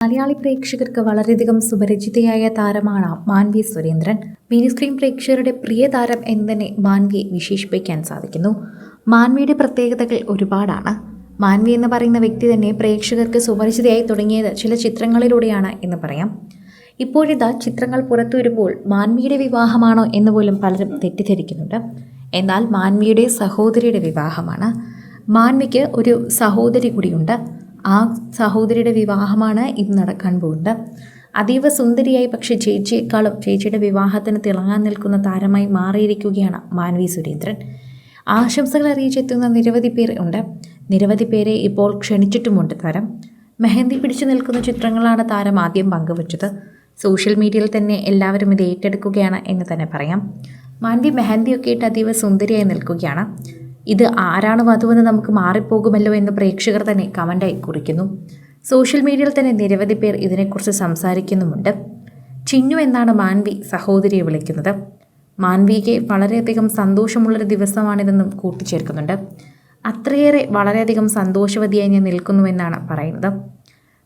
മലയാളി പ്രേക്ഷകർക്ക് വളരെയധികം സുപരിചിതയായ താരമാണ് മാൻവി സുരേന്ദ്രൻ. മിനി സ്ക്രീൻ പ്രേക്ഷകരുടെ പ്രിയ താരം എന്ന് തന്നെ മാൻവിയെ വിശേഷിപ്പിക്കാൻ സാധിക്കുന്നു. മാൻവിയുടെ പ്രത്യേകതകൾ ഒരുപാടാണ്. മാൻവി എന്ന് പറയുന്ന വ്യക്തി തന്നെ പ്രേക്ഷകർക്ക് സുപരിചിതയായി തുടങ്ങിയത് ചില ചിത്രങ്ങളിലൂടെയാണ് എന്ന് പറയാം. ഇപ്പോഴിതാ ചിത്രങ്ങൾ പുറത്തു വരുമ്പോൾ മാൻവിയുടെ വിവാഹമാണോ എന്ന് പോലും പലരും തെറ്റിദ്ധരിക്കുന്നുണ്ട്. എന്നാൽ മാൻവിയുടെ സഹോദരിയുടെ വിവാഹമാണ്. മാൻവിക്ക് ഒരു സഹോദരി കൂടിയുണ്ട്. ആ സഹോദരിയുടെ വിവാഹമാണ് ഇന്ന് നടക്കാൻ പോകുന്നത്. അതീവ സുന്ദരിയായി പക്ഷേ ചേച്ചിയേക്കാളും ചേച്ചിയുടെ വിവാഹത്തിന് തിളങ്ങാൻ നിൽക്കുന്ന താരമായി മാറിയിരിക്കുകയാണ് മാൻവി സുരേന്ദ്രൻ. ആശംസകൾ അറിയിച്ചെത്തുന്ന നിരവധി പേർ ഉണ്ട്. നിരവധി പേരെ ഇപ്പോൾ ക്ഷണിച്ചിട്ടുമുണ്ട് താരം. മെഹന്തി പിടിച്ചു നിൽക്കുന്ന ചിത്രങ്ങളാണ് താരം ആദ്യം പങ്കുവച്ചത്. സോഷ്യൽ മീഡിയയിൽ തന്നെ എല്ലാവരും ഇത് ഏറ്റെടുക്കുകയാണ് എന്ന് തന്നെ പറയാം. മാൻവി മെഹന്തിയൊക്കെ ഇട്ട് അതീവ സുന്ദരിയായി നിൽക്കുകയാണ്. ഇത് ആരാണ് വധുവെന്ന് നമുക്ക് മാറിപ്പോകുമല്ലോ എന്ന് പ്രേക്ഷകർ തന്നെ കമന്റായി കുറിക്കുന്നു. സോഷ്യൽ മീഡിയയിൽ തന്നെ നിരവധി പേർ ഇതിനെക്കുറിച്ച് സംസാരിക്കുന്നുമുണ്ട്. ചിന്നു എന്നാണ് മാൻവി സഹോദരിയെ വിളിക്കുന്നത്. മാൻവിക്ക് വളരെയധികം സന്തോഷമുള്ളൊരു ദിവസമാണിതെന്നും കൂട്ടിച്ചേർക്കുന്നുണ്ട്. അത്രയേറെ വളരെയധികം സന്തോഷവതിയായി ഞാൻ നിൽക്കുന്നുവെന്നാണ് പറയുന്നത്.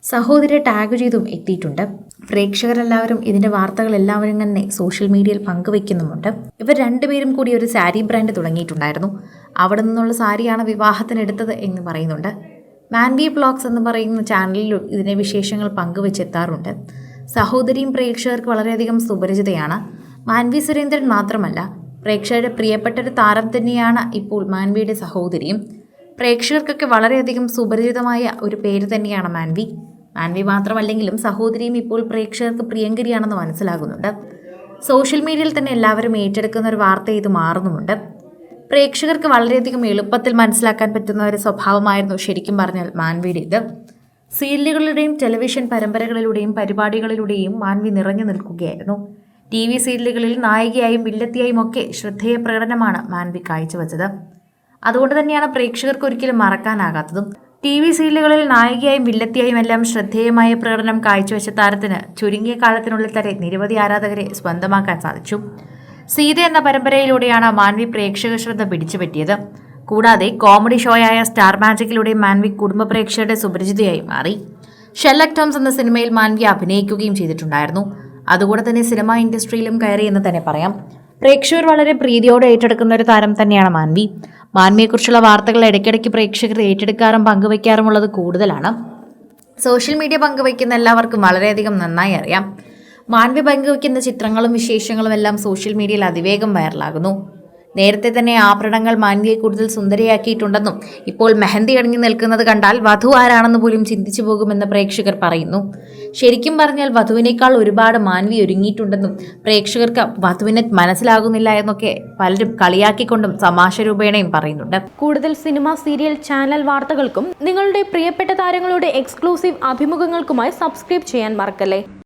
സഹോദരിയെ ടാഗ് ചെയ്തും എത്തിയിട്ടുണ്ട്. പ്രേക്ഷകരെല്ലാവരും ഇതിന്റെ വാർത്തകൾ എല്ലാവരും തന്നെ സോഷ്യൽ മീഡിയയിൽ പങ്കുവെക്കുന്നുമുണ്ട്. ഇവർ രണ്ടുപേരും കൂടി ഒരു സാരി ബ്രാൻഡ് തുടങ്ങിയിട്ടുണ്ടായിരുന്നു. അവിടെ നിന്നുള്ള സാരിയാണ് വിവാഹത്തിന് എടുത്തത് എന്ന് പറയുന്നുണ്ട്. മാൻവി ബ്ലോഗ്സ് എന്ന് പറയുന്ന ചാനലിൽ ഇതിന്റെ വിശേഷങ്ങൾ പങ്കുവെച്ചെത്താറുണ്ട്. സഹോദരിയും പ്രേക്ഷകർക്ക് വളരെയധികം സുപരിചിതയാണ്. മാൻവി സുരേന്ദ്രൻ മാത്രമല്ല പ്രേക്ഷകരുടെ പ്രിയപ്പെട്ട ഒരു താരം തന്നെയാണ് ഇപ്പോൾ മാൻവിയുടെ സഹോദരിയും. പ്രേക്ഷകർക്കൊക്കെ വളരെയധികം സുപരിചിതമായ ഒരു പേര് തന്നെയാണ് മാൻവി മാൻവി മാത്രമല്ലെങ്കിലും സഹോദരിയും ഇപ്പോൾ പ്രേക്ഷകർക്ക് പ്രിയങ്കരിയാണെന്ന് മനസ്സിലാകുന്നുണ്ട്. സോഷ്യൽ മീഡിയയിൽ തന്നെ എല്ലാവരും ഏറ്റെടുക്കുന്ന ഒരു വാർത്ത ഇത് മാറുന്നുമുണ്ട്. പ്രേക്ഷകർക്ക് വളരെയധികം എളുപ്പത്തിൽ മനസ്സിലാക്കാൻ പറ്റുന്ന ഒരു സ്വഭാവമായിരുന്നു ശരിക്കും പറഞ്ഞാൽ മാൻവിയുടെ ഇത് സീരിയലുകളുടെയും ടെലിവിഷൻ പരമ്പരകളിലൂടെയും പരിപാടികളിലൂടെയും മാൻവി നിറഞ്ഞു നിൽക്കുകയായിരുന്നു. ടി വി സീരിയലുകളിൽ നായികയായും വില്ലത്തിയായും ഒക്കെ ശ്രദ്ധേയ പ്രകടനമാണ് മാൻവി കാഴ്ചവെച്ചത്. അതുകൊണ്ട് തന്നെയാണ് പ്രേക്ഷകർക്ക് ഒരിക്കലും മറക്കാനാകാത്തതും. ടി വി സീരിയലുകളിൽ നായികയായും വില്ലത്തിയായും എല്ലാം ശ്രദ്ധേയമായ പ്രകടനം കാഴ്ചവെച്ച താരത്തിന് ചുരുങ്ങിയ കാലത്തിനുള്ളിൽ തന്നെ നിരവധി ആരാധകരെ സ്വന്തമാക്കാൻ സാധിച്ചു. സീത എന്ന പരമ്പരയിലൂടെയാണ് മാൻവി പ്രേക്ഷക ശ്രദ്ധ പിടിച്ചുപറ്റിയത്. കൂടാതെ കോമഡി ഷോയായ സ്റ്റാർ മാജിക്കിലൂടെ മാൻവി കുടുംബ പ്രേക്ഷകരുടെ സുപരിചിതയായി മാറി. ഷെല്ലക് ടോംസ് എന്ന സിനിമയിൽ മാൻവി അഭിനയിക്കുകയും ചെയ്തിട്ടുണ്ടായിരുന്നു. അതുകൂടെ തന്നെ സിനിമാ ഇൻഡസ്ട്രിയിലും കയറി എന്ന് തന്നെ പറയാം. പ്രേക്ഷകർ വളരെ പ്രീതിയോടെ ഏറ്റെടുക്കുന്ന ഒരു താരം തന്നെയാണ് മാൻവി മാൻവിയെക്കുറിച്ചുള്ള വാർത്തകൾ ഇടയ്ക്കിടയ്ക്ക് പ്രേക്ഷകർ ഏറ്റെടുക്കാറും പങ്കുവയ്ക്കാറുമുള്ളത് കൂടുതലാണ്. സോഷ്യൽ മീഡിയ പങ്കുവയ്ക്കുന്ന എല്ലാവർക്കും വളരെയധികം നന്നായി അറിയാം. മാൻവി പങ്കുവയ്ക്കുന്ന ചിത്രങ്ങളും വിശേഷങ്ങളും എല്ലാം സോഷ്യൽ മീഡിയയിൽ അതിവേഗം വൈറലാകുന്നു. നേരത്തെ തന്നെ ആഭരണങ്ങൾ മാൻവിയെ കൂടുതൽ സുന്ദരിയാക്കിയിട്ടുണ്ടെന്നും ഇപ്പോൾ മെഹന്തി അണിഞ്ഞു നിൽക്കുന്നത് കണ്ടാൽ വധു ആരാണെന്ന് പോലും ചിന്തിച്ചു പോകുമെന്ന് പ്രേക്ഷകർ പറയുന്നു. ശരിക്കും പറഞ്ഞാൽ വധുവിനേക്കാൾ ഒരുപാട് മാൻവി ഒരുങ്ങിയിട്ടുണ്ടെന്നും പ്രേക്ഷകർക്ക് വധുവിനെ മനസ്സിലാകുന്നില്ല എന്നൊക്കെ പലരും കളിയാക്കിക്കൊണ്ടും തമാശ രൂപേണയും പറയുന്നുണ്ട്. കൂടുതൽ സിനിമ സീരിയൽ ചാനൽ വാർത്തകൾക്കും നിങ്ങളുടെ പ്രിയപ്പെട്ട താരങ്ങളുടെ എക്സ്ക്ലൂസീവ് അഭിമുഖങ്ങൾക്കുമായി സബ്സ്ക്രൈബ് ചെയ്യാൻ മറക്കല്ലേ?